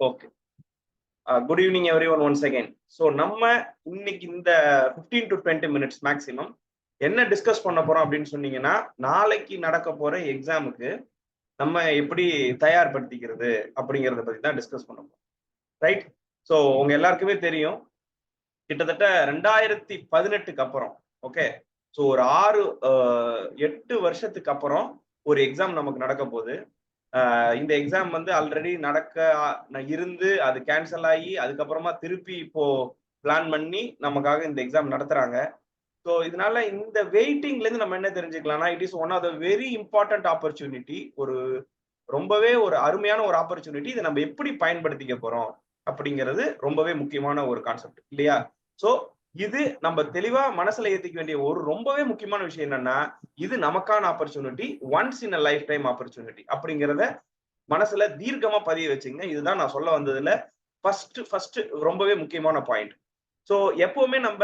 Okay good evening everyone once again so நம்ம இன்னைக்கு இந்த fifteen to twenty minutes maximum என்ன டிஸ்கஸ் பண்ண போறோம் அப்படின்னு சொன்னீங்கன்னா நாளைக்கு நடக்க போற எக்ஸாமுக்கு நம்ம எப்படி தயார்படுத்திக்கிறது அப்படிங்கிறத பத்தி தான் டிஸ்கஸ் பண்ண போறோம். ரைட் ஸோ உங்க எல்லாருக்குமே தெரியும் கிட்டத்தட்ட ரெண்டாயிரத்தி பதினெட்டுக்கு அப்புறம் ஓகே ஸோ ஒரு ஆறு எட்டு வருஷத்துக்கு அப்புறம் ஒரு எக்ஸாம் நமக்கு நடக்க போகுது. இந்த எக்ஸாம் வந்து ஆல்ரெடி நடக்க இருந்து அது கேன்சல் ஆகி அதுக்கப்புறமா திருப்பி இப்போ பிளான் பண்ணி நமக்காக இந்த எக்ஸாம் நடத்துறாங்க. ஸோ இதனால இந்த வெயிட்டிங்ல இருந்து நம்ம என்ன தெரிஞ்சுக்கலாம்னா it is one of the very important opportunity ஒரு ரொம்பவே ஒரு அருமையான ஒரு ஆப்பர்ச்சுனிட்டி இதை நம்ம எப்படி பயன்படுத்திக்க போறோம் அப்படிங்கிறது ரொம்பவே முக்கியமான ஒரு கான்செப்ட் இல்லையா? ஸோ இது நம்ம தெளிவா மனசுல ஏத்திக்க வேண்டிய ஒரு ரொம்பவே முக்கியமான விஷயம் என்னன்னா இது நமக்கான opportunity once in a lifetime opportunity அப்படிங்கிறத மனசுல தீர்க்கமா பதிய வச்சுங்க. இதுதான் நான் சொல்ல வந்ததுல ஃபர்ஸ்ட் ஃபர்ஸ்ட் ரொம்பவே முக்கியமான பாயிண்ட் ஸோ எப்பவுமே நம்ம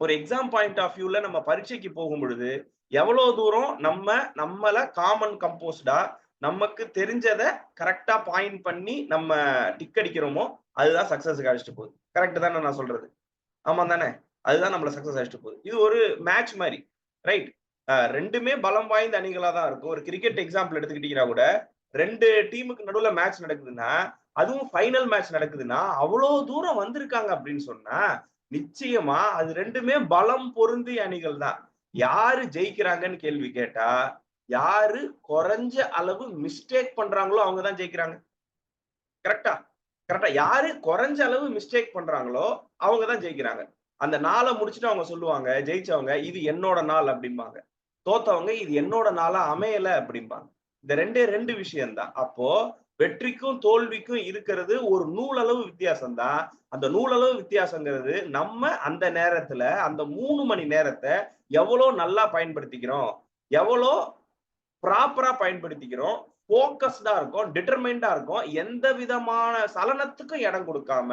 ஒரு எக்ஸாம் பாயிண்ட் ஆஃப் வியூல நம்ம பரீட்சைக்கு போகும் பொழுது எவ்வளவு தூரம் நம்ம நம்மள காமன் கம்போஸ்டா நமக்கு தெரிஞ்சதை கரெக்டா பாயிண்ட் பண்ணி நம்ம டிக் அடிக்கிறோமோ அதுதான் சக்சஸுக்கு அழைச்சிட்டு போகுது. கரெக்ட் தானே நான் சொல்றது? ஆமா தானே அதுதான் நம்மள சக்சஸ் ஆகிட்டு போகுது. இது ஒரு மேட்ச் மாதிரி ரைட் ரெண்டுமே பலம் வாய்ந்த அணிகளா தான் இருக்கும். ஒரு கிரிக்கெட் எக்ஸாம்பிள் எடுத்துக்கிட்டீங்கன்னா கூட ரெண்டு டீமுக்கு நடுவுல மேட்ச் நடக்குதுன்னா அதுவும் ஃபைனல் மேட்ச் நடக்குதுன்னா அவ்வளோ தூரம் வந்திருக்காங்க அப்படின்னு சொன்னா நிச்சயமா அது ரெண்டுமே பலம் பொருந்திய அணிகள் தான். யாரு ஜெயிக்கிறாங்கன்னு கேள்வி கேட்டா யாரு குறைஞ்ச அளவு மிஸ்டேக் பண்றாங்களோ அவங்க தான் ஜெயிக்கிறாங்க. கரெக்டா கரெக்டா யாரு குறைஞ்ச அளவு மிஸ்டேக் பண்றாங்களோ அவங்க தான் ஜெயிக்கிறாங்க. அந்த நாளை முடிச்சுட்டு அவங்க சொல்லுவாங்க ஜெயிச்சவங்க இது என்னோட நாள் அப்படிம்பாங்க. தோத்தவங்க இது என்னோட நாளா அமையல அப்படிம்பாங்க. இந்த ரெண்டே ரெண்டு விஷயம்தான். அப்போ வெற்றிக்கும் தோல்விக்கும் இருக்கிறது ஒரு நூலளவு வித்தியாசம் தான் அந்த நூலளவு வித்தியாசங்கிறது நம்ம அந்த நேரத்துல அந்த மூணு மணி நேரத்தை எவ்வளோ நல்லா பயன்படுத்திக்கிறோம் எவ்வளோ ப்ராப்பரா பயன்படுத்திக்கிறோம் போக்கஸ்டா இருக்கும் டிட்டர்மைண்டா இருக்கும். எந்த விதமான சலனத்துக்கும் இடம் கொடுக்காம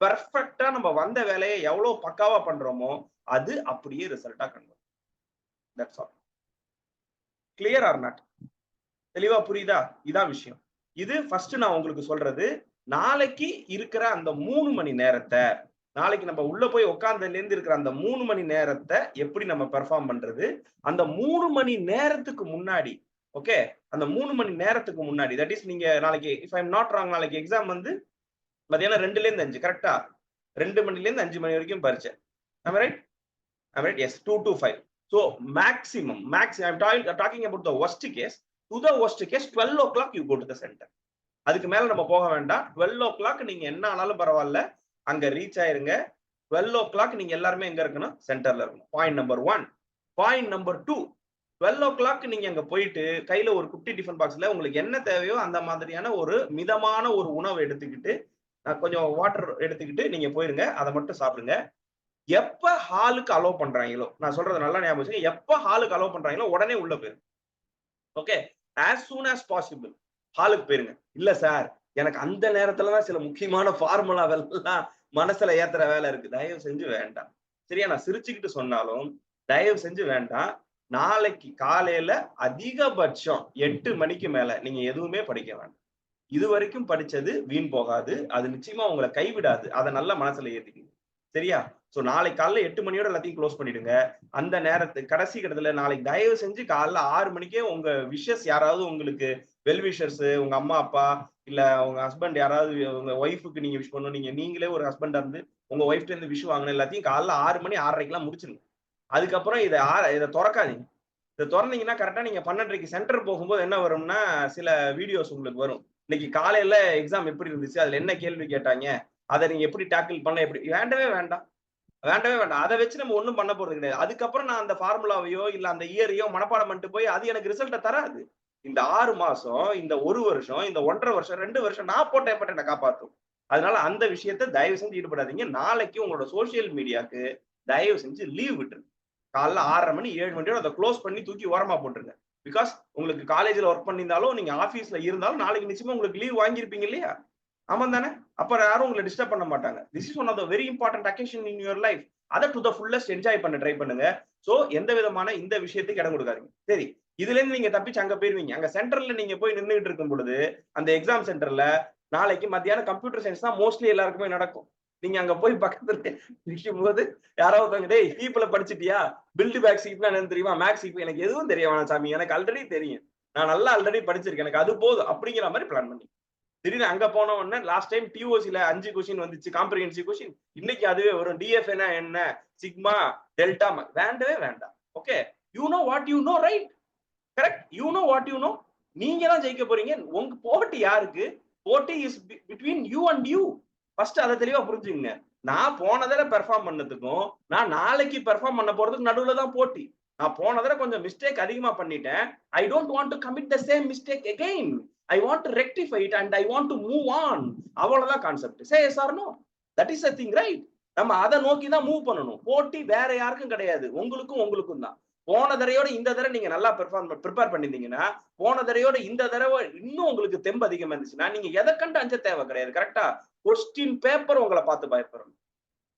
பெர்ஃபெக்டா நம்ம வந்த வேலையை எவ்வளவு பக்காவா பண்றோமோ அது அப்படியே ரிசல்ட்டா convert that's all clear or not தெளிவா புரியுதா? இதான் விஷயம். இது ஃபர்ஸ்ட் நான் உங்களுக்கு சொல்றது நாளைக்கு இருக்கிற அந்த மூணு மணி நேரத்தை நாளைக்கு நம்ம உள்ள போய் உட்கார்ந்ததுல இருந்து இருக்கிற அந்த மூணு மணி நேரத்தை எப்படி நம்ம பெர்ஃபார்ம் பண்றது? அந்த மூணு மணி நேரத்துக்கு முன்னாடி ஓகே அந்த மூணு மணி நேரத்துக்கு முன்னாடி தட் இஸ் நீங்க நாளைக்கு இஃப் ஐம் நாட் ராங் நாளைக்கு எக்ஸாம் வந்து மதியானம் ரெண்டுல இருந்து அஞ்சு கரெக்டா ரெண்டு மணில இருந்து அஞ்சு மணி வரைக்கும் பரிச்சை right right yes two to five so maximum max I'm talking about the worst case to the worst case twelve o'clock you go to the centre அதுக்கு மேல நம்ம போக வேண்டாம். டுவெல் ஓ கிளாக் நீங்க என்ன ஆனாலும் பரவாயில்ல. அங்க ரீச் ஆயிருங்க. டுவெல் ஓ கிளாக் நீங்க எல்லாருமே எங்க இருக்கணும்? சென்டர்ல இருக்கணும். Point number one point number two twelve o'clock நீங்க அங்க போயிட்டு கையில ஒரு குட்டி டிஃபன் பாக்ஸ்ல உங்களுக்கு என்ன தேவையோ அந்த மாதிரியான ஒரு மிதமான ஒரு உணவு எடுத்துக்கிட்டு கொஞ்சம் வாட்டர் எடுத்துக்கிட்டு நீங்க போயிருங்க. அதை மட்டும் சாப்பிடுங்க. எப்ப ஹாலுக்கு அலோவ் பண்றாங்களோ நான் சொல்றது நல்லா ஞாபகம் வச்சுங்க எப்ப ஹாலுக்கு அலோவ் பண்றாங்களோ உடனே உள்ள போயிருங்க. Okay as soon as possible ஹாலுக்கு போயிருங்க. இல்ல சார் எனக்கு அந்த நேரத்துலதான் சில முக்கியமான ஃபார்முலா எல்லாம் மனசுல ஏத்துற வேலை இருக்கு. தயவு செஞ்சு வேண்டாம். சரியா? நான் சிரிச்சுக்கிட்டு சொன்னாலும் தயவு செஞ்சு வேண்டாம். நாளைக்கு காலையில அதிகபட்சம் எட்டு மணிக்கு மேல நீங்க எதுவுமே படிக்க வேண்டாம். இது வரைக்கும் படிச்சது வீண் போகாது. அது நிச்சயமா உங்களை கைவிடாது. அதை நல்ல மனசுல ஏத்திக்கணும் சரியா? சோ நாளைக்கு காலைல எட்டு மணியோட எல்லாத்தையும் க்ளோஸ் பண்ணிடுங்க. அந்த நேரத்து கடைசி கிடத்துல நாளைக்கு தயவு செஞ்சு காலைல ஆறு மணிக்கே உங்க விஷஸ் யாராவது உங்களுக்கு வெல் விஷர்ஸ் உங்க அம்மா அப்பா இல்ல உங்க ஹஸ்பண்ட் யாராவது உங்க ஒய்ஃபுக்கு நீங்க விஷ் பண்ணணும். நீங்க நீங்களே ஒரு ஹஸ்பண்டா இருந்து உங்க ஒய்ஃப்ட இருந்து விஷ் வாங்கணும். எல்லாத்தையும் காலைல ஆறு மணி ஆறரைக்கெல்லாம் முடிச்சிருங்க. அதுக்கப்புறம் இதை ஆ இதை திறக்காதீங்க. இதை திறந்தீங்கன்னா கரெக்டாக நீங்கள் பன்னெண்டரைக்கு சென்டர் போகும்போது என்ன வரும்னா சில வீடியோஸ் உங்களுக்கு வரும். இன்னைக்கு காலையில எக்ஸாம் எப்படி இருந்துச்சு அதில் என்ன கேள்வி கேட்டாங்க அதை நீங்கள் எப்படி டேக்கிள் பண்ண எப்படி வேண்டவே வேண்டாம். வேண்டவே வேண்டாம். அதை வச்சு நம்ம ஒன்றும் பண்ண போறது கிடையாது. அதுக்கப்புறம் நான் அந்த ஃபார்முலாவையோ இல்லை அந்த இயரையோ மனப்பாடம் பண்ணிட்டு போய் அது எனக்கு ரிசல்ட்டை தராது. இந்த ஆறு மாசம் இந்த ஒரு வருஷம் இந்த ஒன்றரை வருஷம் ரெண்டு வருஷம் நான் போட்ட எஃபர்ட் என்ன காப்பாற்றும் அதனால அந்த விஷயத்த தயவு செஞ்சு ஈடுபடாதீங்க. நாளைக்கு உங்களோட சோசியல் மீடியாவுக்கு தயவு செஞ்சு லீவ் விட்டுருங்க. காலைல ஆறரை மணி ஏழு மணியோட அதை க்ளோஸ் பண்ணி தூக்கி ஓரமா போட்டுருங்க. பிகாஸ் உங்களுக்கு காலேஜ்ல ஒர்க் பண்ணியிருந்தாலும் நீங்க ஆபீஸ்ல இருந்தாலும் நாளைக்கு நிச்சயமா உங்களுக்கு லீவ் வாங்கியிருப்பீங்க இல்லையா? ஆமா தானே? அப்புறம் யாரும் உங்களை டிஸ்டர்ப் பண்ண மாட்டாங்க. This is one of the very important occasion in your life அதை டு த ஃபுல்லஸ்ட் என்ஜாய் பண்ண ட்ரை பண்ணுங்க. சோ எந்த விதமான இந்த விஷயத்துக்கு இடம் கொடுக்காதீங்க. சரி இதுல இருந்து நீங்க தப்பிச்சு அங்க போயிருவீங்க. அங்க சென்டர்ல நீங்க போய் நின்றுட்டு இருக்கும் பொழுது அந்த எக்ஸாம் சென்டர்ல நாளைக்கு மத்தியானம் கம்ப்யூட்டர் சயின்ஸ் தான் மோஸ்ட்லி எல்லாருக்குமே நடக்கும். நீங்க அங்க போய் பக்கத்துல நிற்கும் போது யாராவது ஒருத்தவங்க டேய் ஹீப்ல படிச்சிட்டியா? பில்டு பேக் சீப்னா என்னன்னு தெரியுமா? மேக்ஸ் சீப் எனக்கு எதுவும் தெரிய வேணாம் சாமி. எனக்கு ஆல்ரெடி தெரியும். நான் நல்லா ஆல்ரெடி படிச்சிருக்கேன். எனக்கு அது போதும். அப்படிங்கிற மாதிரி பிளான் பண்ணி. திடீர்னு அங்க போன உடனே லாஸ்ட் டைம் டிஓசில அஞ்சு கொஸ்டின் வந்துச்சு. காம்ப்ரிஹென்சிவ் கொஸ்டின் இன்னைக்கு அதுவே வரும். டிஎஃப்னா என்ன? சிக்மா டெல்டா வேண்டவே வேண்டாம். Okay you know what you know right correct you know what you know நீங்க தான் ஜெயிக்க போறீங்க. உங்க போட்டி யாருக்கு? போட்டி is between you and you first அதை தெளிவா புரிஞ்சுங்க நான் போன தடவை பெர்ஃபார்ம் பண்ணதுக்கும் நான் நாளைக்கு பெர்ஃபார்ம் பண்ண போறதுக்கு நடுவுல தான் போட்டி. நான் போன தடவை கொஞ்சம் மிஸ்டேக் அதிகமா பண்ணிட்டேன். I don't want to commit the same mistake again I want to rectify it and I want to move on அவ்வளவுதான் concept say yes or no that is a thing right நம்ம அதை நோக்கி தான் move பண்ணணும். போட்டி வேற யாருக்கும் கிடையாது. உங்களுக்கும் உங்களுக்கும் தான். போன தடையோட இந்த தடவை நீங்க நல்லா பெர்ஃபார்ம் ப்ரிப்பேர் பண்ணிருந்தீங்கன்னா போன தடையோட இந்த தடவை இன்னும் உங்களுக்கு தெம்பு அதிகமா இருந்துச்சுன்னா நீங்க எதை கண்டு அஞ்ச தேவை கிடையாது. கரெக்டா கொஸ்டின் பேப்பர் உங்களை பார்த்து பயப்படணும்.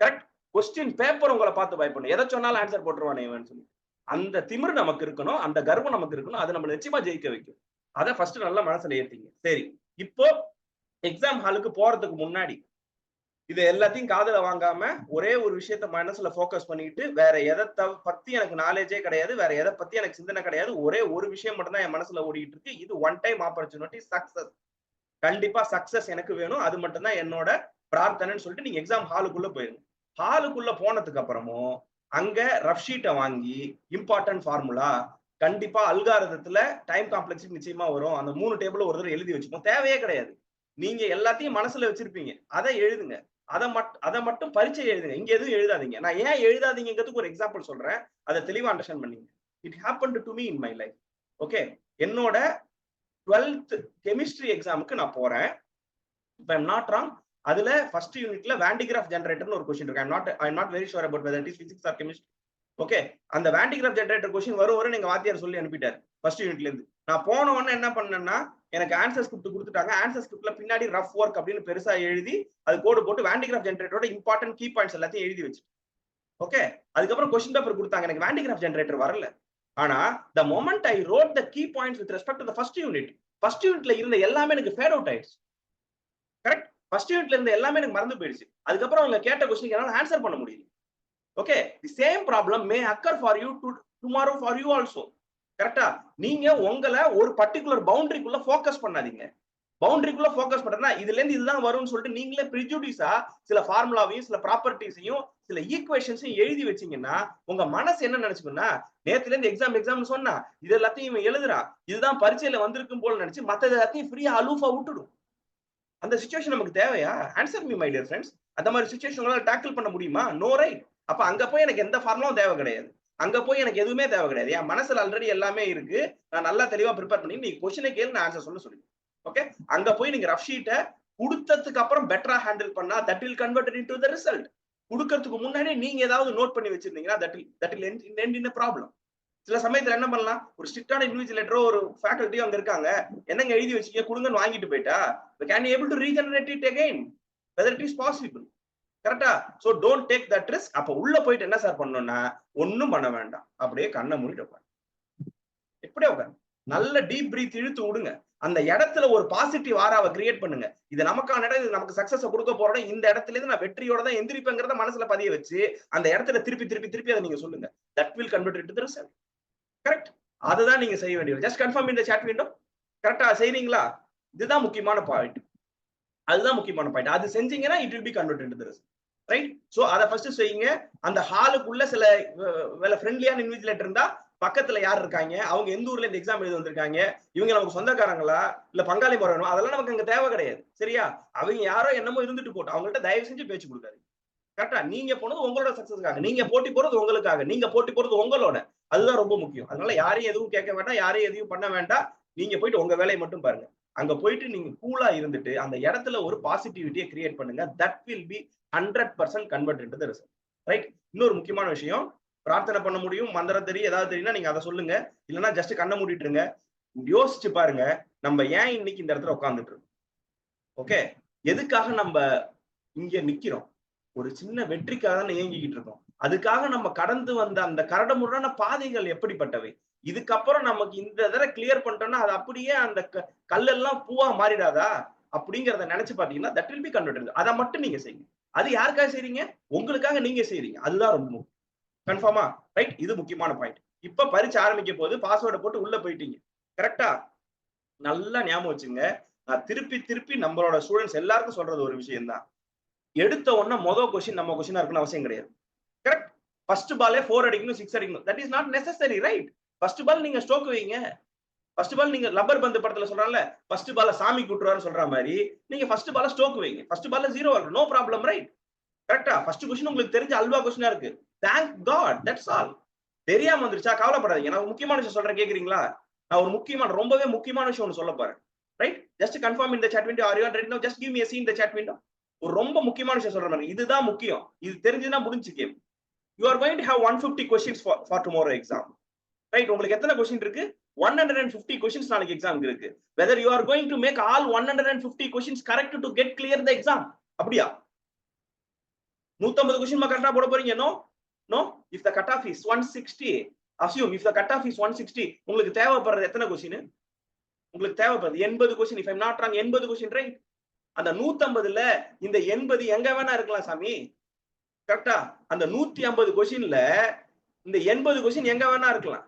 கரெக்ட் கொஸ்டின் பேப்பர் உங்களை பார்த்து பயப்படணும். எதை சொன்னாலும் ஆன்சர் போட்டுருவானே சொல்லி. அந்த திமிர் நமக்கு இருக்கணும் அந்த கர்வம் நமக்கு இருக்கணும் அது நம்ம நிச்சயமா ஜெயிக்க வைக்கும் அதை ஃபர்ஸ்ட் நல்லா மனசுல ஏத்தீங்க. சரி. இப்போ எக்ஸாம் ஹாலுக்கு போறதுக்கு முன்னாடி இது எல்லாத்தையும் காதல வாங்காம ஒரே ஒரு விஷயத்த மனசுல ஃபோக்கஸ் பண்ணிட்டு வேற எதை பத்தி எனக்கு நாலேஜே கிடையாது வேற எதை பத்தி எனக்கு சிந்தனை கிடையாது ஒரே ஒரு விஷயம் மட்டும் தான் என் மனசுல ஓடிட்டு இருக்கு. இது ஒன் டைம் ஆப்பர்ச்சுனிட்டி சக்சஸ் கண்டிப்பா சக்சஸ் எனக்கு வேணும் அது மட்டும்தான் என்னோட பிரார்த்தனைன்னு சொல்லிட்டு நீங்க எக்ஸாம் ஹாலுக்குள்ள போயிருங்க. ஹாலுக்குள்ள போனதுக்கு அப்புறமும் அங்க ரஃப் ஷீட்டை வாங்கி இம்பார்ட்டன்ட் ஃபார்முலா கண்டிப்பா அல்காரதத்துல டைம் காம்ப்ளெக்ஸ் நிச்சயமா வரும். அந்த மூணு டேபிள் ஒரு தடவை எழுதி வச்சுப்போம். தேவையே கிடையாது. நீங்க எல்லாத்தையும் மனசுல வச்சிருப்பீங்க. அதை எழுதுங்க. அதை மட்டும் அதை மட்டும் பரீட்சை எழுதுங்க. இங்க எதுவும் எழுதாதீங்க. நான் ஏன் எழுதாதீங்கிறதுக்கு ஒரு எக்ஸாம்பிள் சொல்றேன். அதை தெளிவா அண்டர்ஸ்டாண்ட் பண்ணீங்க. It happen to me in my life okay என்னோட டுவெல்த் கெமிஸ்ட்ரி எக்ஸாமுக்கு நான் போறேன். இப்போ ஐம் நாட் ராங் அதுல ஃபர்ஸ்ட் யூனிட்ல வேண்டிகிராஃப் ஜென்ரேட்டர்னு ஒரு கொஸ்டின் இருக்கு. I'm not I not very sure about whether it is physics or chemistry okay அந்த வேண்டிகிராஃப் ஜென்ரேட்டர் கொஸ்டின் வரும் வரும் எங்க வாத்தியார் சொல்லி அனுப்பிட்டார். ஃபர்ஸ்ட் யூனிட்ல இருந்து நான் போன உடனே என்ன பண்ணேன்னா எனக்கு ஆன்சர் ஸ்கிரிப்ட் கொடுத்துட்டாங்க. ஆன்சர் ஸ்கிரிப்ட்ல பின்னாடி ரஃப் ஒர்க் அப்படின்னு பெருசா எழுதி அது கோடு போட்டு வேண்டிகிராஃப் ஜென்ரேட்டரோட இம்பார்ட்டன்ட் கீ பாயிண்ட்ஸ் எல்லாத்தையும் எழுதி வச்சு ஓகே அதுக்கப்புறம் கொஸ்டின் பேப்பர் கொடுத்தாங்க. எனக்கு வேண்டிகிராஃப் ஜென்ரேட்டர் வரல. ஆனா the moment I wrote the key points with respect to first unit first யூனிட்ல இருந்த எல்லாமே எனக்கு ஃபேட் அவுட் ஆயிடுச்சு. கரெக்ட் ஃபர்ஸ்ட் யூனிட்ல இருந்த எல்லாமே எனக்கு மறந்து போயிடுச்சு. அதுக்கப்புறம் அவங்க கேட்ட கொஸ்டின் என்னால ஆன்சர் பண்ண முடியல. Okay the same problem may occur for you to tomorrow for you also கரெக்டா? நீங்க உங்களை ஒரு பர்டிகுலர் பவுண்டரிக்குள்ள போக்கஸ் பண்ணாதீங்க. பவுண்டரிக்குள்ள போக்கஸ் பண்றதுனா இதுல இருந்து இதுதான் வரும்னு சொல்லிட்டு நீங்களே ப்ரிஜுடிஸா சில ஃபார்முலாவையும் சில ப்ராப்பர்ட்டிஸையும் சில ஈக்குவேஷன்ஸையும் எழுதி வச்சீங்கன்னா உங்க மனசு என்ன நினைச்சுக்கோன்னா நேத்துல இருந்து எக்ஸாம் எக்ஸாம்னு சொன்னா இது எல்லாத்தையும் இவன் எழுதுறா. இதுதான் பரீட்சையில வந்திருக்கும் போல நினைச்சு மத்த எல்லாத்தையும் ஃப்ரீயா அலூஃபா விட்டுடும். அந்த சுச்சுவேஷன் நமக்கு தேவையா? Answer me my dear friends அந்த மாதிரி சுச்சுவேஷன் டேக்கிள் பண்ண முடியுமா? நோ ரைட் அப்ப அங்க போய் எனக்கு எந்த ஃபார்முலாவும் தேவை கிடையாது. அங்க போய் எனக்கு எதுவுமே தேவை கிடையாது. என் மனசுல ஆல்ரெடி எல்லாமே இருக்கு. நான் நல்லா தெளிவா ப்ரிப்பேர் பண்ணி நீங்க கொஸ்டினை கேள்வி நான் ஆன்சர் சொல்ல சொல்லுங்க ஓகே அங்க போய் நீங்க ரஃப் ஷீட்டை கொடுத்ததுக்கு அப்புறம் பெட்டரா ஹேண்டில் பண்ணா that will convert into the result கொடுக்கறதுக்கு முன்னாடி நீங்க ஏதாவது நோட் பண்ணி வச்சிருந்தீங்கன்னா that will that will end in problem சில சமயத்துல என்ன பண்ணலாம்? ஒரு ஸ்ட்ரிக்டான இன்விஜிலேட்டரோ ஒரு ஃபேக்கல்ட்டியோ அங்க இருக்காங்க. என்னங்க எழுதி வச்சுக்க கொடுங்கன்னு வாங்கிட்டு போயிட்டா? Can able to regenerate it again whether it is possible கரெக்டா so don't take that risk அப்ப உள்ள போயிட்டு என்ன சார் பண்ணணும்னா ஒண்ணும் பண்ண வேண்டாம். அப்படியே கண்ணை மூடிட்டு எப்படி எப்படியே உட்காந்து நல்ல டீப் பிரீத் இழுத்து விடுங்க. அந்த இடத்துல ஒரு பாசிட்டிவ் ஆராவ கிரியேட் பண்ணுங்க. இது நமக்கான இடம் இது நமக்கு சக்சஸ் கொடுக்க போறோம் இந்த இடத்துல இருந்து நான் வெற்றியோட தான் எந்திரிப்பேங்கிறத மனசுல பதிய வச்சு அந்த இடத்துல திருப்பி திருப்பி திருப்பி அதை நீங்க சொல்லுங்க. That will convert it result correct அதுதான் நீங்க செய்ய வேண்டியது ஜஸ்ட் கன்ஃபார்ம் இந்த சாட் விண்டோ கரெக்டா செய்றீங்களா? இதுதான் முக்கியமான பாயிண்ட் அதுதான் முக்கியமான பாயிண்ட் அது செஞ்சீங்கன்னா it will be convert right so அதை ஃபர்ஸ்ட் செய்யுங்க. அந்த ஹாலுக்குள்ள சில வேலை ஃப்ரெண்ட்லியான இன்விஜிலேட்டர் இருந்தா பக்கத்துல யார் இருக்காங்க? அவங்க எந்த ஊர்ல இந்த எக்ஸாம் எழுதி வந்திருக்காங்க? இவங்க நமக்கு சொந்தக்காரங்களா? இல்ல பங்காளி முறை வேணும்? அதெல்லாம் நமக்கு அங்க தேவை கிடையாது. சரியா? அவங்க யாரோ என்னமோ இருந்துட்டு போட்டோம் அவங்கள்ட்ட தயவு செஞ்சு பேச்சு கொடுக்காது கரெக்டா நீங்க போனது உங்களோட சக்சஸ்க்காக நீங்க போட்டி போறது உங்களுக்காக. நீங்க போட்டி போறது உங்களோட. அதுதான் ரொம்ப முக்கியம். அதனால யாரையும் எதுவும் கேட்க வேண்டாம். யாரையும் எதுவும் பண்ண வேண்டாம். நீங்க போயிட்டு உங்க வேலையை மட்டும் பாருங்க. அங்க போயிட்டு நீங்க கூலா இருந்துட்டு அந்த இடத்துல ஒரு பாசிட்டிவிட்டியை கிரியேட் பண்ணுங்க. That will be hundred percent convert into result right இன்னொரு முக்கியமான விஷயம் பிரார்த்தனை பண்ண முடியும் மந்திரம் தெரியும் ஏதாவது தெரியும்னா நீங்க அதை சொல்லுங்க. இல்லைன்னா ஜஸ்ட் கண்ணை மூடிட்டுருங்க யோசிச்சு பாருங்க நம்ம ஏன் இன்னைக்கு இந்த இடத்துல உட்காந்துட்டு இருக்கோம்? ஓகே எதுக்காக நம்ம இங்க நிக்கிறோம்? ஒரு சின்ன வெற்றிக்காக தான் இயங்கிக்கிட்டு இருக்கோம். அதுக்காக நம்ம கடந்து வந்த அந்த கரடமுறான பாதைகள் எப்படிப்பட்டவை? இதுக்கப்புறம் நமக்கு இந்த தடவை கிளியர் பண்ணிட்டோம்னா அது அப்படியே அந்த கல்லெல்லாம் பூவா மாறிடாதா? அப்படிங்கறத நினைச்சு பாத்தீங்கன்னா தட் வில் பி கன்வெர்ட் அதை மட்டும் நீங்க செய்யுங்க. அது யாருக்காக செய்றீங்க? உங்களுக்காக நீங்க செய்றீங்க. அதுதான் ரொம்ப முக்கியம். கன்ஃபார்மா ரைட் இது முக்கியமான பாயிண்ட் இப்ப பரிச்சு ஆரம்பிக்க போது பாஸ்வேர்டை போட்டு உள்ள போயிட்டீங்க. கரெக்டா நல்லா ஞாபகம் வச்சுங்க. நான் திருப்பி திருப்பி நம்மளோட ஸ்டூடெண்ட்ஸ் எல்லாருக்கும் சொல்றது ஒரு விஷயம் தான் எடுத்த உடனே மொதல் கொஸ்டின் நம்ம கொஸ்டினா இருக்குன்னு அவசியம் கிடையாது. கரெக்ட் ஃபர்ஸ்ட் பாலே ஃபோர் அடிக்கணும் சிக்ஸ் அடிக்கணும். That is not necessary right first ball நீங்க ஸ்டோக் வைங்க. ஃபர்ஸ்ட் பால் நீங்க லப்பர் பந்து படத்துல சொல்றாங்கல்ல ஃபர்ஸ்ட் பால சாமி கூட்டுறாரு சொல்ற மாதிரி நீங்க ஃபர்ஸ்ட் பால ஸ்டோக் வைங்க. ஃபர்ஸ்ட் பால ஜீரோ இருக்கு நோ ப்ராப்ளம் ரைட் கரெக்டா ஃபர்ஸ்ட் கொஸ்டின் உங்களுக்கு தெரிஞ்ச அல்வா கொஸ்டினா இருக்கு. தேங்க் காட் தட்ஸ் ஆல் தெரியாம வந்துருச்சா? கவலைப்படாதீங்க. நான் முக்கியமான விஷயம் சொல்றேன் கேக்குறீங்களா? நான் ஒரு முக்கியமான ரொம்பவே முக்கியமான விஷயம் ஒன்று சொல்ல போறேன். ரைட் ஜஸ்ட் கன்ஃபார்ம் இந்த chat window are you read no just give me இந்த chat விண்டோ ஒரு ரொம்ப முக்கியமான விஷயம் சொல்றேன் இதுதான் முக்கியம். இது தெரிஞ்சதுன்னா முடிஞ்சு game. You are going to have one fifty questions for tomorrow exam right உங்களுக்கு எத்தனை கொஸ்டின் இருக்கு? One hundred and fifty questions நாளைக்கு எக்ஸாம் இருக்கு. Whether you are going to make all one hundred and fifty questions correct to get clear the exam அப்படியா? நூத்தம்பது question கரெக்டா போட போறீங்க. No no if the cut off is one sixty assume if the cut off is one sixty உங்களுக்கு தேவைப்படுறது எத்தனை question உங்களுக்கு தேவைப்படுது எண்பது question if I'm not wrong எண்பது கொஸ்டின் ரைட் அந்த நூத்தம்பதுல இந்த எண்பது எங்க வேணா இருக்கலாம் சாமி. கரெக்டா அந்த நூத்தி ஐம்பது கொஸ்டின்ல இந்த எண்பது கொஸ்டின் எங்க வேணா இருக்கலாம்.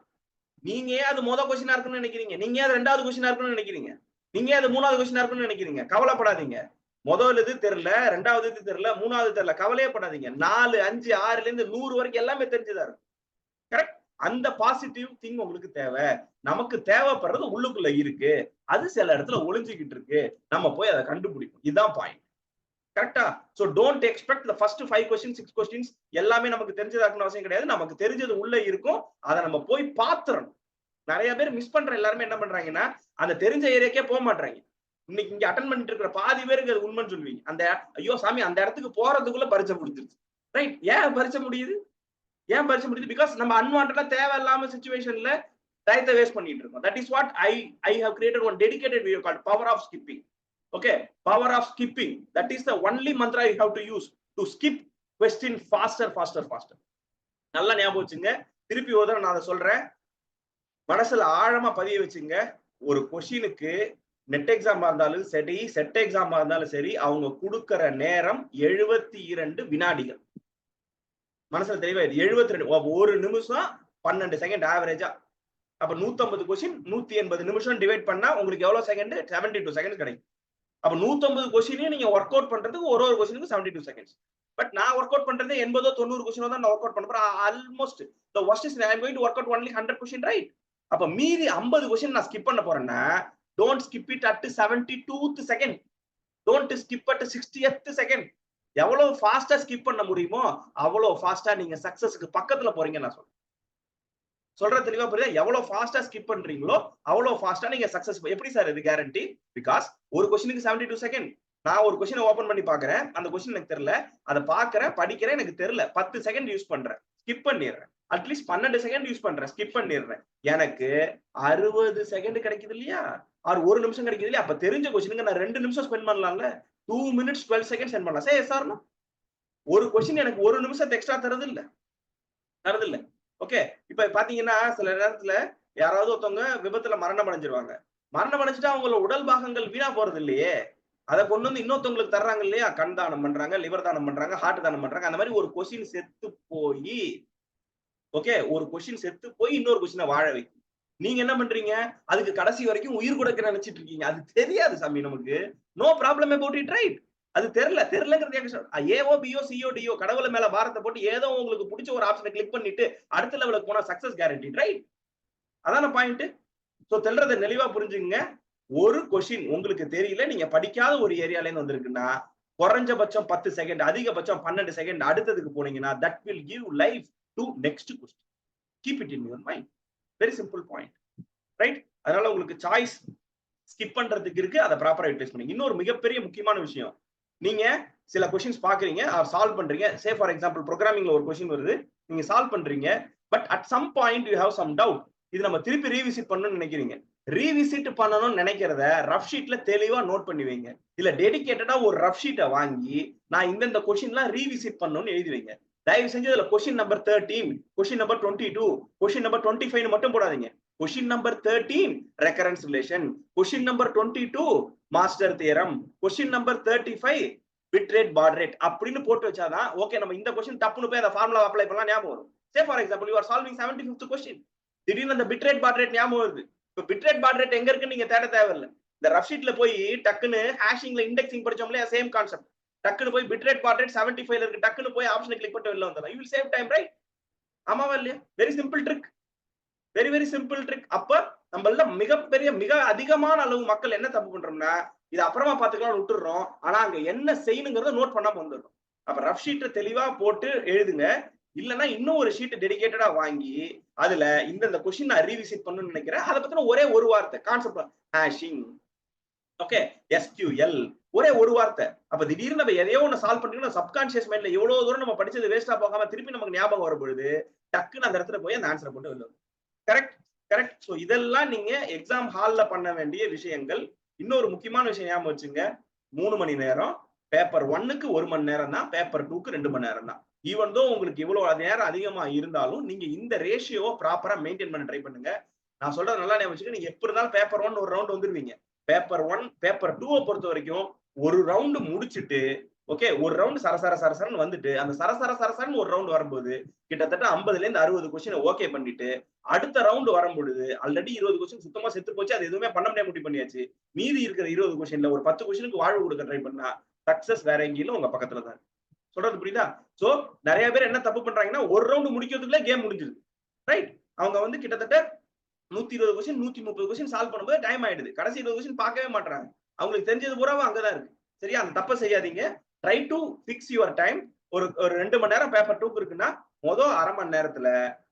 நீங்க ஏன் அது மொதல் கொஸ்டினா இருக்குன்னு நினைக்கிறீங்க? நீங்க அது ரெண்டாவது கொஸ்டினா இருக்குன்னு நினைக்கிறீங்க? நீங்க அது மூணாவது கொஸ்டினா இருக்குன்னு நினைக்கிறீங்க? கவலைப்படாதீங்க. முதல் இது தெரியல ரெண்டாவது இது தெரியல மூணாவது தெரியல கவலையே படாதீங்க. நாலு அஞ்சு ஆறுல இருந்து நூறு வரைக்கும் எல்லாமே தெரிஞ்சுதா இருக்கும். கரெக்ட் அந்த பாசிட்டிவ் திங் உங்களுக்கு தேவை. நமக்கு தேவைப்படுறது உள்ளுக்குள்ள இருக்கு. அது சில இடத்துல ஒளிஞ்சுக்கிட்டு இருக்கு. நம்ம போய் அதை கண்டுபிடிக்கும் இதுதான் பாயிண்ட் கரெக்டா so don't expect the first five question six questions எல்லாமே நமக்கு தெரிஞ்சதாக்கணும் அவசியம் கிடையாது. நமக்கு தெரிஞ்சது உள்ள இருக்கும். அதை நம்ம போய் பாத்துறணும் நிறைய பேர் மிஸ் பண்ற எல்லாருமே என்ன பண்றாங்கன்னா அந்த தெரிஞ்ச ஏரியாக்கே போக மாட்டாங்க இன்னைக்கு இங்க அட்டன் பண்ணிட்டு இருக்கிற பாதி பேருக்கு அது உண்மைன்னு சொல்லுவீங்க. அந்த ஐயோ சாமி அந்த இடத்துக்கு போறதுக்குள்ள பரிச்சை முடிஞ்சிருச்சு. ரைட் ஏன் பரிச்சை முடியுது? ஏன் பரிச்சை முடியுது? பிகாஸ் நம்ம அன்வான்டா தேவையில்லாம சுச்சுவேஷன்ல டயத்தை வேஸ்ட் பண்ணிட்டு இருக்கோம். That is what I I have created one dedicated video call power of skipping okay power of skipping that is the only mantra you have to use to skip question faster faster faster நல்லா ஞாபகம் வச்சுங்க. திருப்பி ஒரு தடவை நான் அதை சொல்றேன். மனசுல ஆழமா பதிய வச்சுங்க. ஒரு கொஷினுக்கு நெட் எக்ஸாமா இருந்தாலும் சரி செட் எக்ஸாமா இருந்தாலும் சரி அவங்க கொடுக்கற நேரம் எழுபத்தி இரண்டு வினாடிகள். மனசுல தெளிவா எழுபத்தி ரெண்டு ஒரு நிமிஷம் பன்னெண்டு செகண்ட் ஆவரேஜா அப்ப நூத்தம்பது கொஸ்டின் நூத்தி எண்பது நிமிஷம் டிவைட் பண்ணா உங்களுக்கு எவ்வளவு செகண்ட் செவன்டி டூ செகண்ட் கிடைக்கும். அப்ப நூத்தம்பது கொஸ்டினையும் நீங்க ஒர்க் அவுட் பண்றதுக்கு ஒரு ஒரு கொஸ்டினுக்கு செவன்டி டூ செகண்ட்ஸ் பட் நான் ஒர்க் அவுட் பண்றது எண்பதோ தொண்ணூறு கொஸ்டினோ தான் நான் ஒர்க் அவுட் பண்ணுறேன் almost the worst is I'm going to work out only hundred question right அப்ப மீதி ஐம்பது கொஸ்டின் நான் ஸ்கிப் பண்ண போறேன்னா don't skip it at seventy tooth second don't skip at sixtieth second எவ்வளவு ஃபாஸ்டா ஸ்கிப் பண்ண முடியுமோ அவ்வளவு ஃபாஸ்டா நீங்க சக்சஸ்க்கு பக்கத்துல போறீங்க நான் சொல்றேன். சொல்ற தெளிவா புரியுதா? எவ்வளவு ஃபாஸ்டா ஸ்கிப் பண்றீங்களோ அவ்வளவு ஃபாஸ்டா நீங்க சக்சஸ் எப்படி சார் இது கேரண்டி பிகாஸ் ஒரு கொஸ்டினுக்கு செவன்டி டூ செகண்ட் நான் ஒரு கொஸ்டினை ஓபன் பண்ணி பாக்குறேன். அந்த கொஸ்டின் எனக்கு தெரியல. அதை பாக்குறேன் படிக்கிறேன் எனக்கு தெரியல. பத்து செகண்ட் யூஸ் பண்றேன். ஸ்கிப் பண்ணிடுறேன். அட்லீஸ்ட் பன்னெண்டு செகண்ட் யூஸ் பண்றேன். ஸ்கிப் பண்ணிடுறேன். எனக்கு அறுபது செகண்ட் கிடைக்குது இல்லையா? ஆறு ஒரு நிமிஷம் கிடைக்குது இல்லையா? அப்ப தெரிஞ்ச கொஸ்டினுக்கு நான் ரெண்டு நிமிஷம் ஸ்பெண்ட் பண்ணலாம்ல? Two minutes twelve second spend பண்ணலாம். சே சார் ஒரு கொஸ்டின் எனக்கு ஒரு நிமிஷம் எக்ஸ்ட்ரா தரது இல்ல தரது இல்லை ஓகே இப்ப பாத்தீங்கன்னா சில நேரத்துல யாராவது ஒருத்தவங்க விபத்துல மரணம் அடைஞ்சிருவாங்க. மரணம் அடைஞ்சிட்டா அவங்களோட உடல் பாகங்கள் வீணா போறது இல்லையே. அதை கொண்டு வந்து இன்னொருத்தவங்களுக்கு தர்றாங்க இல்லையா? கண் தானம் பண்றாங்க லிவர் தானம் பண்றாங்க ஹார்ட் தானம் பண்றாங்க. அந்த மாதிரி ஒரு கொஸ்டின் செத்து போய் ஓகே ஒரு கொஸ்டின் செத்து போய் இன்னொரு கொஸ்டினை வாழ வைக்கும். நீங்க என்ன பண்றீங்க? அதுக்கு கடைசி வரைக்கும் உயிர் கொடுக்க நினைச்சிட்டு இருக்கீங்க. அது தெரியாது சாமி நமக்கு. No problem about it right அது தெரியல தெரியலங்கிறது ஏஓ பிஓ சிஓ டிஓ கடவுள மேல வாரத்தை போட்டு ஏதோ உங்களுக்கு பிடிச்ச ஒரு ஆப்ஷனை கிளிக் பண்ணிட்டு அடுத்த லெவலுக்கு போனா சக்சஸ் கேரண்டி ரைட் அதான பாயிண்ட் சோ தெல்றத தெளிவா புரிஞ்சுங்க ஒரு கொஷின் உங்களுக்கு தெரியல நீங்க படிக்காத ஒரு ஏரியால இருந்து வந்திருக்குன்னா குறைஞ்சபட்சம் பத்து செகண்ட் அதிகபட்சம் பன்னெண்டு செகண்ட் அடுத்ததுக்கு போனீங்கன்னா that will give life to next question keep it in your mind very simple point right அதனால உங்களுக்கு சாய்ஸ் ஸ்கிப் பண்றதுக்கு இருக்கு அதை ப்ராப்பரா யூட்டிலைஸ் பண்ணி இன்னொரு மிகப்பெரிய முக்கியமான விஷயம். நீங்க சில கொஸ்டின்ஸ் பாக்குறீங்க சால்வ் பண்றீங்க. சே ஃபார் எக்ஸாம்பிள் ப்ரோக்ராமிங்ல ஒரு கொஸ்டின் வருது. நீங்க சால்வ் பண்றீங்க. But at some point you have some doubt இது நம்ம திருப்பி ரீவிசிட் பண்ணணும்னு நினைக்கிறீங்க. ரீவிசிட் பண்ணணும்னு நினைக்கிறத ரஃப் ஷீட்ல தெளிவா நோட் பண்ணி வைங்க. இல்ல டெடிக்கேட்டடா ஒரு ரஃப் ஷீட்டை வாங்கி நான் இந்தந்த கொஸ்டின்லாம் ரீவிசிட் பண்ணணும்னு எழுதி வைங்க. தயவு செஞ்சு இதுல question number thirteen question number twenty two question number twenty five மட்டும் போடாதீங்க. Question number thirteen recurrence relation question number twenty two master theorem question number thirty five bit rate baud rate அப்படின்னு போட்டு வச்சாதான் ஓகே நம்ம இந்த question தப்புன்னு போய் அந்த ஃபார்முலா அப்ளை பண்ணலாம் ஞாபகம் வரும். Say for example you are solving seventy fifth question திடீர்னு அந்த பிட் ரேட் பாட் ரேட் ஞாபகம் வருது. இப்போ பிட் ரேட் பாட் ரேட் எங்க இருக்குன்னு நீங்க தேட தேவையில்லை. இந்த ரஃப் ஷீட்ல போய் டக்குன்னு ஹேஷிங்ல இண்டெக்ஸிங் படிச்சோம்ல சேம் கான்செப்ட் டக்குன்னு போய் bit rate baud rate seventy ஃபைவ்ல இருக்கு டக்குன்னு போய் ஆப்ஷனை கிளிக் பண்ணிட்டு வெளில வந்துடலாம். You will save time right ஆமாவா இல்லையா? Very simple trick very very simple trick அப்ப நம்மள மிகப்பெரிய மிக அதிகமான அளவு மக்கள் என்ன தப்பு பண்றோம்னா இது அப்புறமா பாத்துக்கலாம் விட்டுடுறோம். ஆனா அங்க என்ன செய்யணுங்கிறத நோட் பண்ணாம வந்துடுறோம். அப்ப ரஃப் ஷீட்டை தெளிவா போட்டு எழுதுங்க. இல்லைன்னா இன்னும் ஒரு ஷீட் டெடிகேட்டடா வாங்கி அதுல இந்த இந்த கொஸ்டின் நான் ரீவிசிட் பண்ணணும்னு நினைக்கிறேன். அதை பத்தின ஒரே ஒரு வார்த்தை கான்செப்ட் ஹேஷிங் ஓகே எஸ்கியூஎல் ஒரே ஒரு வார்த்தை. அப்ப திடீர்னு நம்ம எதையோ ஒன்று சால்வ் பண்ணிக்கணும் சப்கான்சியஸ் மைண்ட்ல எவ்வளவு தூரம் நம்ம படிச்சது வேஸ்டா போகாம திருப்பி நமக்கு ஞாபகம் வரும் பொழுது டக்குன்னு அந்த இடத்துல போய் அந்த ஆன்சரை போட்டு வெளில கரெக்ட் கரெக்ட் ஸோ இதெல்லாம் நீங்க எக்ஸாம் ஹால்ல பண்ண வேண்டிய விஷயங்கள். இன்னொரு முக்கியமான விஷயம் ஞாபகம் வச்சுங்க. மூணு மணி நேரம். பேப்பர் ஒன்னுக்கு ஒரு மணி நேரம் தான். பேப்பர் டூக்கு ரெண்டு மணி நேரம் தான். ஈவன் தோ உங்களுக்கு இவ்வளவு நேரம் அதிகமா இருந்தாலும் நீங்க இந்த ரேஷியோவை ப்ராப்பரா மெயின்டைன் பண்ண ட்ரை பண்ணுங்க. நான் சொல்றது நல்லா ஞாபகம் வச்சுக்க நீங்க எப்படி இருந்தாலும் பேப்பர் ஒன் ஒரு ரவுண்ட் வந்துருவீங்க. பேப்பர் ஒன் பேப்பர் டூவை பொறுத்த வரைக்கும் ஒரு ரவுண்டு முடிச்சுட்டு ஓகே ஒரு ரவுண்ட் சரசர சரசரன்னு வந்துட்டு அந்த சரசர சரசரன்னு ஒரு ரவுண்ட் வரும்போது கிட்டத்தட்ட ஐம்பதுல இருந்து அறுபது கொஸ்டின் ஓகே பண்ணிட்டு அடுத்த ரவுண்ட் வரும்பொழுது ஆல்ரெடி இருபது கொஸ்டின் சுத்தமா செத்து போச்சு அது எதுவுமே பண்ண முடியாது முடிவு பண்ணியாச்சு. மீதி இருக்கிற இருபது கொஸ்டின்ல ஒரு பத்து கொஸ்டினுக்கு வாழ்வு கொடுக்க ட்ரை பண்ணா சக்சஸ் வேற எங்கேயும் உங்க பக்கத்துல தான். சொல்றது புரியுதா? சோ நிறைய பேர் என்ன தப்பு பண்றாங்கன்னா ஒரு ரவுண்ட் முடிக்கிறதுக்குள்ள கேம் முடிஞ்சிருது. ரைட் அவங்க வந்து கிட்டத்தட்ட நூத்தி இருபது கொஸ்டின் நூத்தி முப்பது கொஸ்டின் சால்வ் பண்ணும்போது டைம் ஆயிடுது. கடைசி இருபது கொஸ்டின் பார்க்கவே மாட்டாங்க அவங்களுக்கு தெரிஞ்சது பூராவும் அங்கதான் இருக்கு. சரியா? அந்த தப்பை செய்யாதீங்க. Try to fix your time ஒரு ஒரு ரெண்டு மணி நேரம் பேப்பர் டூக்கு இருக்குன்னா மொதல் அரை மணி நேரத்துல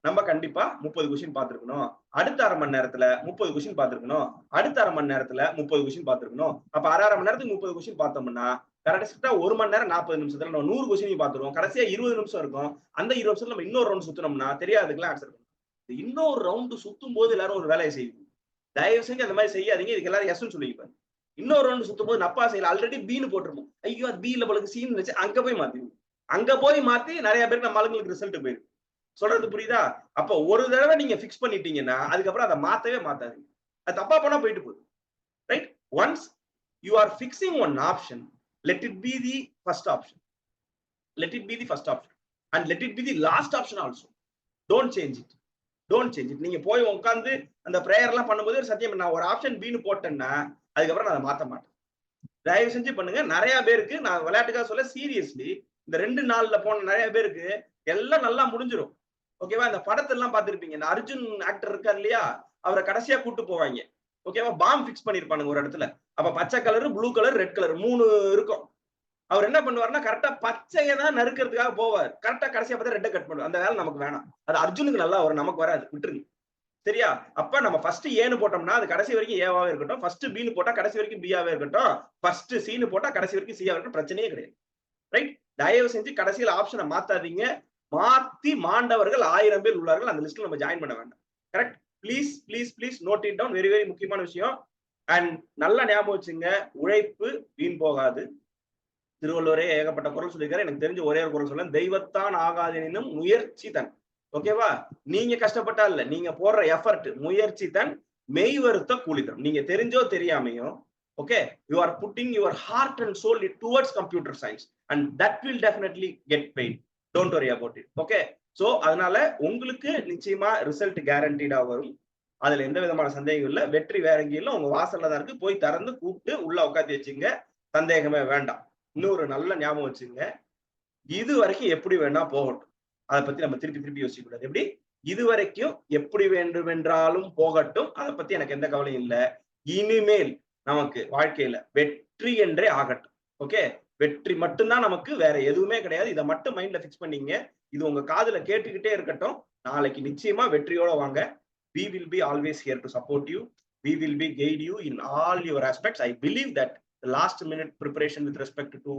நம்ம கண்டிப்பா முப்பது கொஸ்டின் பார்த்துருக்கணும். அடுத்த அரை மணி நேரத்துல முப்பது கொஸ்டின் பார்த்துருக்கணும். அடுத்த அரை மணி நேரத்துல முப்பது கொஸ்டின் பாத்துருக்கணும் அப்ப அரை அரை மணி நேரத்துக்கு முப்பது கொஸ்டின் பார்த்தோம்னா கரெக்டா ஒரு மணி நேரம் நாற்பது நிமிஷத்துல நம்ம நூறு கொஸ்டின் பார்த்துருவோம். கடைசியா இருபது நிமிஷம் இருக்கும். அந்த இருபது நிமிஷத்துல நம்ம இன்னொரு ரவுண்ட் சுத்தினோம்னா தெரியாதுக்கெல்லாம் ஆன்சர் பண்ணும் இன்னொரு ரவுண்டு சுத்தும் போது எல்லாரும் ஒரு வேலையை செய்வோம் தயவு செஞ்சு அந்த மாதிரி செய்யாதீங்க. இதுக்கு எல்லாரும் எஸ்ன்னு சொல்லிப்பாரு இன்னொரு ரவுண்ட் சுத்தும் போது நப்பா செய்யல ஆல்ரெடி பீனு போட்டிருப்போம். ஐயோ அது பீல பழகு சீன் வச்சு அங்க போய் மாத்திடுவோம். அங்க போய் மாத்தி நிறைய பேருக்கு நம்ம ஆளுங்களுக்கு ரிசல்ட் போயிருக்கு சொல்றது புரியுதா? அப்ப ஒரு தடவை நீங்க பிக்ஸ் பண்ணிட்டீங்கன்னா அதுக்கப்புறம் அதை மாத்தவே மாத்தாது அது தப்பா பண்ணா போயிட்டு போகுது. Right once you are fixing one option let it be the first option let it be the first option and let it be the last option also don't change it don't change it நீங்க போய் உட்காந்து அந்த prayer எல்லாம் பண்ணும்போது ஒரு சத்தியம் நான் ஒரு ஆப்ஷன் பின்னு போட்டேன்னா அதுக்கப்புறம் நான் அதை மாற்ற மாட்டேன். தயவு செஞ்சு பண்ணுங்க. நிறைய பேருக்கு நான் விளையாட்டுக்காக சொல்ல சீரியஸ்லி இந்த ரெண்டு நாள்ல போன நிறைய பேருக்கு எல்லாம் நல்லா முடிஞ்சிடும் ஓகேவா இந்த படத்தெல்லாம் பார்த்துருப்பீங்க. இந்த அர்ஜுன் ஆக்டர் இருக்கார் இல்லையா? அவரை கடைசியா கூட்டு போவாங்க. ஓகேவா பாம் ஃபிக்ஸ் பண்ணிருப்பானுங்க ஒரு இடத்துல. அப்ப பச்சை colour blue colour red colour மூணு இருக்கும். அவர் என்ன பண்ணுவாருன்னா கரெக்டா பச்சையை தான் நறுக்கிறதுக்காக போவார். கரெக்டா கடைசியா பார்த்தா ரெட்டை கட் பண்ணுவார். அந்த வேலை நமக்கு வேணாம். அது அர்ஜுனுக்கு நல்லா வரும். நமக்கு வராது. விட்டுருங்க. சரியா? அப்ப நம்ம ஃபர்ஸ்ட் ஏன்னு போட்டோம்னா அது கடைசி வரைக்கும் ஏவாவே இருக்கட்டும். ஃபர்ஸ்ட் பின்னு போட்டா கடைசி வரைக்கும் பியாவே இருக்கட்டும். ஃபர்ஸ்ட் சீனு போட்டா கடைசி வரைக்கும் சியா இருக்கட்டும். பிரச்சனையே கிடையாது. ரைட் தயவு செஞ்சு கடைசியில் ஆப்ஷனை மாத்தாதீங்க. மாத்தி மாண்டவர்கள் ஆயிரம் பேர் உள்ளார்கள். அந்த லிஸ்ட்ல நம்ம ஜாயின் பண்ண வேண்டாம். Correct please please please note it down very very முக்கியமான விஷயம். அண்ட் நல்லா ஞாபகம் வச்சுங்க. உழைப்பு வீண் போகாது. திருவள்ளுவரே ஏகப்பட்ட குரல் சொல்லியிருக்காரு. எனக்கு தெரிஞ்ச ஒரே ஒரு குரல் சொல்ல தெய்வத்தான் ஆகாதெனினும் முயற்சி தன். ஓகேவா நீங்க கஷ்டப்பட்டா இல்ல. நீங்க போடுற எஃபர்ட் முயற்சி தான் மெய் வருத்த கூலி தரும் நீங்க தெரிஞ்சோ தெரியாமையோ okay you are putting your heart and soul towards computer science and that will definitely get paid don't worry about it okay so அதனால உங்களுக்கு நிச்சயமா ரிசல்ட் கேரண்டீடா வரும். அதுல எந்த விதமான சந்தேகம் இல்லை. வெற்றி வேற எங்கேயும் இல்ல. உங்க வாசல்ல தான் இருக்கு. போய் திறந்து கூப்பிட்டு உள்ள உட்காந்து வச்சுங்க. சந்தேகமே வேண்டாம். இன்னொரு நல்ல ஞாபகம் வச்சுங்க. இது வரைக்கும் எப்படி வேணா போகட்டும். அதை பத்தி நம்ம திருப்பி திருப்பி யோசிக்கூடாது எப்படி? இது வரைக்கும் எப்படி வேண்டுமென்றாலும் போகட்டும். அதை பத்தி எனக்கு எந்த கவலையும் இல்லை. இனிமேல் நமக்கு வாழ்க்கையில வெற்றி என்றே ஆகட்டும். ஓகே? வெற்றி மட்டும்தான் நமக்கு வேற எதுவுமே கிடையாது. இதை மட்டும் மைண்ட்ல பிக்ஸ் பண்ணீங்க. இது உங்க காதுல கேட்டுக்கிட்டே இருக்கட்டும். நாளைக்கு நிச்சயமா வெற்றியோட வாங்க. We will be always here to support you we will be guide you in all your aspects I believe that last minute preparation with respect to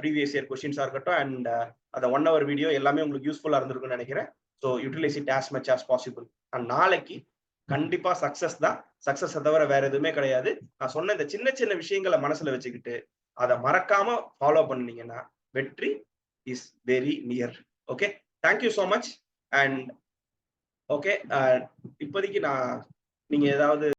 previous year கொஸ்டின்ஸா இருக்கட்டும் அண்ட் அந்த ஒன் ஹவர் வீடியோ எல்லாமே உங்களுக்கு யூஸ்ஃபுல்லா இருந்திருக்கும்னு நினைக்கிறேன். So utilise it as much as possible and நாளைக்கு கண்டிப்பா success தான். சக்சஸ் தவிர வேற எதுவுமே கிடையாது. நான் சொன்ன இந்த சின்ன சின்ன விஷயங்களை மனசுல வச்சுக்கிட்டு அதை மறக்காம ஃபாலோ பண்ணீங்கன்னா வெற்றி is very near okay thank you so much and okay இப்போதைக்கு நான் நீங்க ஏதாவது